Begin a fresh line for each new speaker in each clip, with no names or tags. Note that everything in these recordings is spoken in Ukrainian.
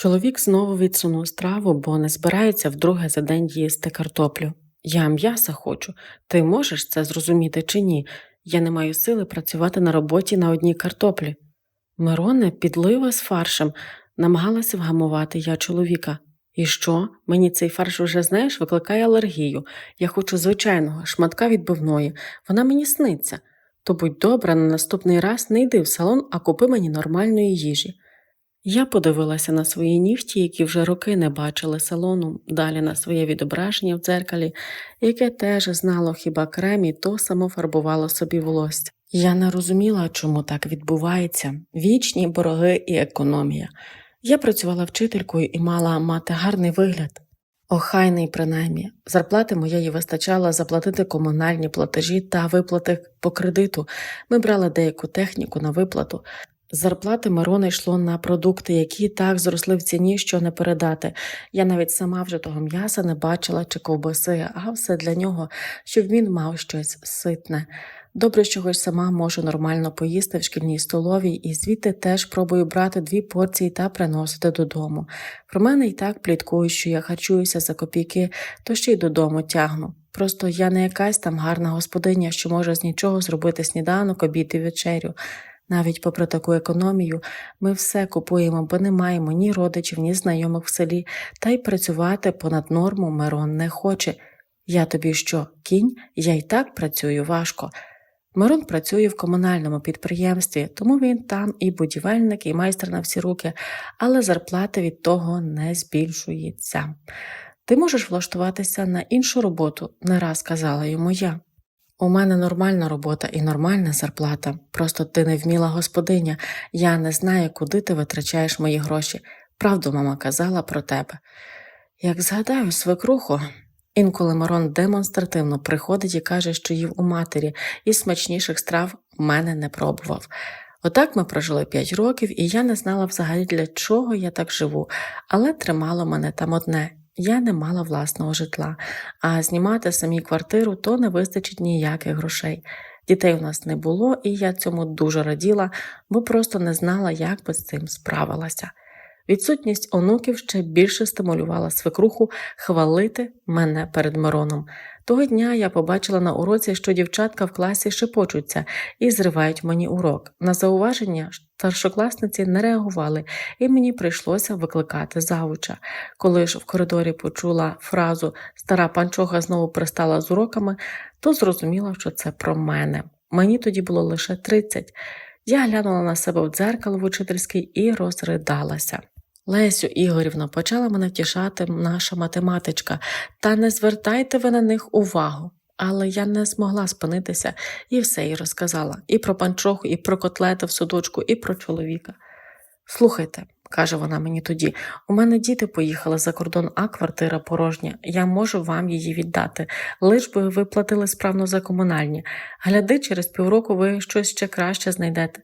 Чоловік знову відсунув страву, бо не збирається вдруге за день їсти картоплю. Я м'яса хочу. Ти можеш це зрозуміти чи ні? Я не маю сили працювати на роботі на одній картоплі. Мироне, підлива з фаршем, намагалася вгамувати я чоловіка. І що? Мені цей фарш уже, знаєш, викликає алергію. Я хочу звичайного, шматка відбивної. Вона мені сниться. То будь добра, на наступний раз не йди в салон, а купи мені нормальної їжі. Я подивилася на свої нігті, які вже роки не бачили салону, далі на своє відображення в дзеркалі, яке теж знало хіба крем і то само фарбувало собі волосся. Я не розуміла, чому так відбувається вічні борги і економія. Я працювала вчителькою і мала мати гарний вигляд. Охайний, принаймні, зарплати моєї вистачало заплатити комунальні платежі та виплати по кредиту. Ми брали деяку техніку на виплату. Зарплати Мирона йшло на продукти, які так зросли в ціні, що не передати. Я навіть сама вже того м'яса не бачила чи ковбаси, а все для нього, щоб він мав щось ситне. Добре, що хоч сама можу нормально поїсти в шкільній столовій, і звідти теж пробую брати дві порції та приносити додому. Про мене і так пліткують, що я харчуюся за копійки, то ще й додому тягну. Просто я не якась там гарна господиня, що може з нічого зробити сніданок, обід і вечерю. Навіть попри таку економію, ми все купуємо, бо не маємо ні родичів, ні знайомих в селі, та й працювати понад норму Мирон не хоче. Я тобі що, кінь? Я й так працюю важко. Мирон працює в комунальному підприємстві, тому він там і будівельник, і майстер на всі руки, але зарплата від того не збільшується. Ти можеш влаштуватися на іншу роботу, не раз казала йому я. У мене нормальна робота і нормальна зарплата. Просто ти не вміла господиня. Я не знаю, куди ти витрачаєш мої гроші. Правду мама казала про тебе. Як згадаю свекруху, інколи Мирон демонстративно приходить і каже, що їв у матері, і смачніших страв в мене не пробував. Отак ми прожили п'ять років, і я не знала взагалі, для чого я так живу, але тримало мене там одне я не мала власного житла, а знімати самі квартиру то не вистачить ніяких грошей. Дітей у нас не було, і я цьому дуже раділа, бо просто не знала, як би з цим справилася. Відсутність онуків ще більше стимулювала свекруху хвалити мене перед Мироном. Того дня я побачила на уроці, що дівчатка в класі шепочуться і зривають мені урок. На зауваження старшокласниці не реагували, і мені прийшлося викликати завуча. Коли ж в коридорі почула фразу Стара панчоха знову пристала з уроками, то зрозуміла, що це про мене. Мені тоді було лише 30. Я глянула на себе в дзеркало в учительській і розридалася. Лесю Ігорівна, почала мене втішати наша математичка, та не звертайте ви на них увагу. Але я не змогла спинитися і все їй розказала і про панчоху, і про котлети в судочку, і про чоловіка. Слухайте, каже вона мені тоді, у мене діти поїхали за кордон, а квартира порожня. Я можу вам її віддати, лиш би ви платили справно за комунальні. Гляди, через півроку ви щось ще краще знайдете.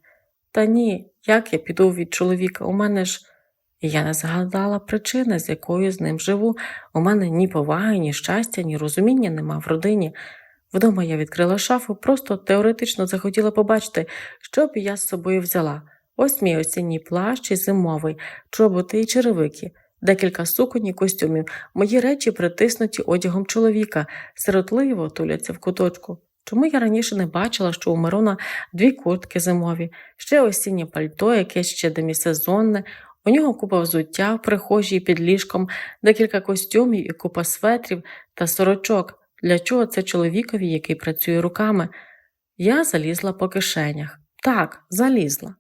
Та ні, як я піду від чоловіка? У мене ж. Я не згадала причини, з якою з ним живу. У мене ні поваги, ні щастя, ні розуміння нема в родині. Вдома я відкрила шафу, просто теоретично захотіла побачити, що б я з собою взяла. Ось мій осінній плащ і зимовий, чоботи і черевики, декілька суконь і костюмів, мої речі притиснуті одягом чоловіка, сиротливо туляться в куточку. Чому я раніше не бачила, що у Мирона дві куртки зимові, ще осіннє пальто, якесь ще демісезонне, у нього купа взуття в прихожій під ліжком, декілька костюмів і купа светрів та сорочок. Для чого це чоловікові, який працює руками? Я залізла по кишенях. Так, залізла.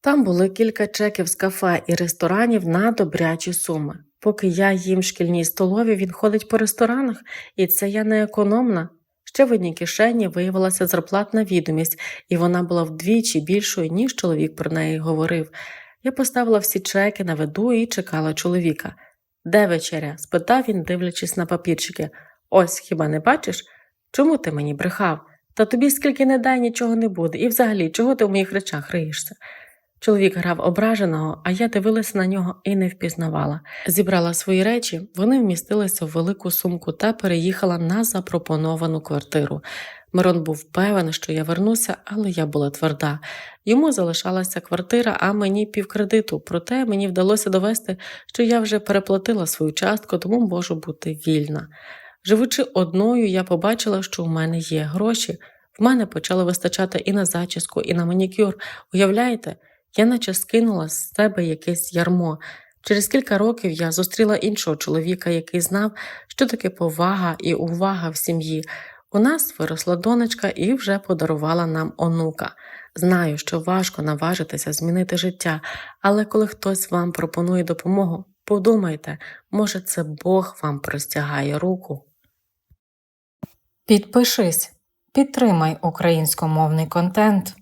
Там були кілька чеків з кафе і ресторанів на добрячі суми. Поки я їм шкільній столові, він ходить по ресторанах, і це я не економна. Ще в одній кишені виявилася зарплатна відомість, і вона була вдвічі більшою, ніж чоловік про неї говорив. Я поставила всі чеки на виду і чекала чоловіка. Де вечеря? спитав він, дивлячись на папірчики. Ось хіба не бачиш? Чому ти мені брехав? Та тобі скільки не дай, нічого не буде, і взагалі, чого ти в моїх речах риєшся? Чоловік грав ображеного, а я дивилася на нього і не впізнавала. Зібрала свої речі, вони вмістилися в велику сумку та переїхала на запропоновану квартиру. Мирон був певен, що я вернуся, але я була тверда. Йому залишалася квартира, а мені півкредиту. Проте мені вдалося довести, що я вже переплатила свою частку, тому можу бути вільна. Живучи одною, я побачила, що у мене є гроші. В мене почало вистачати і на зачіску, і на манікюр. Уявляєте, я наче скинула з себе якесь ярмо. Через кілька років я зустріла іншого чоловіка, який знав, що таке повага і увага в сім'ї. У нас виросла донечка і вже подарувала нам онука. Знаю, що важко наважитися змінити життя, але коли хтось вам пропонує допомогу, подумайте, може, це Бог вам простягає руку.
Підпишись, підтримай українськомовний контент.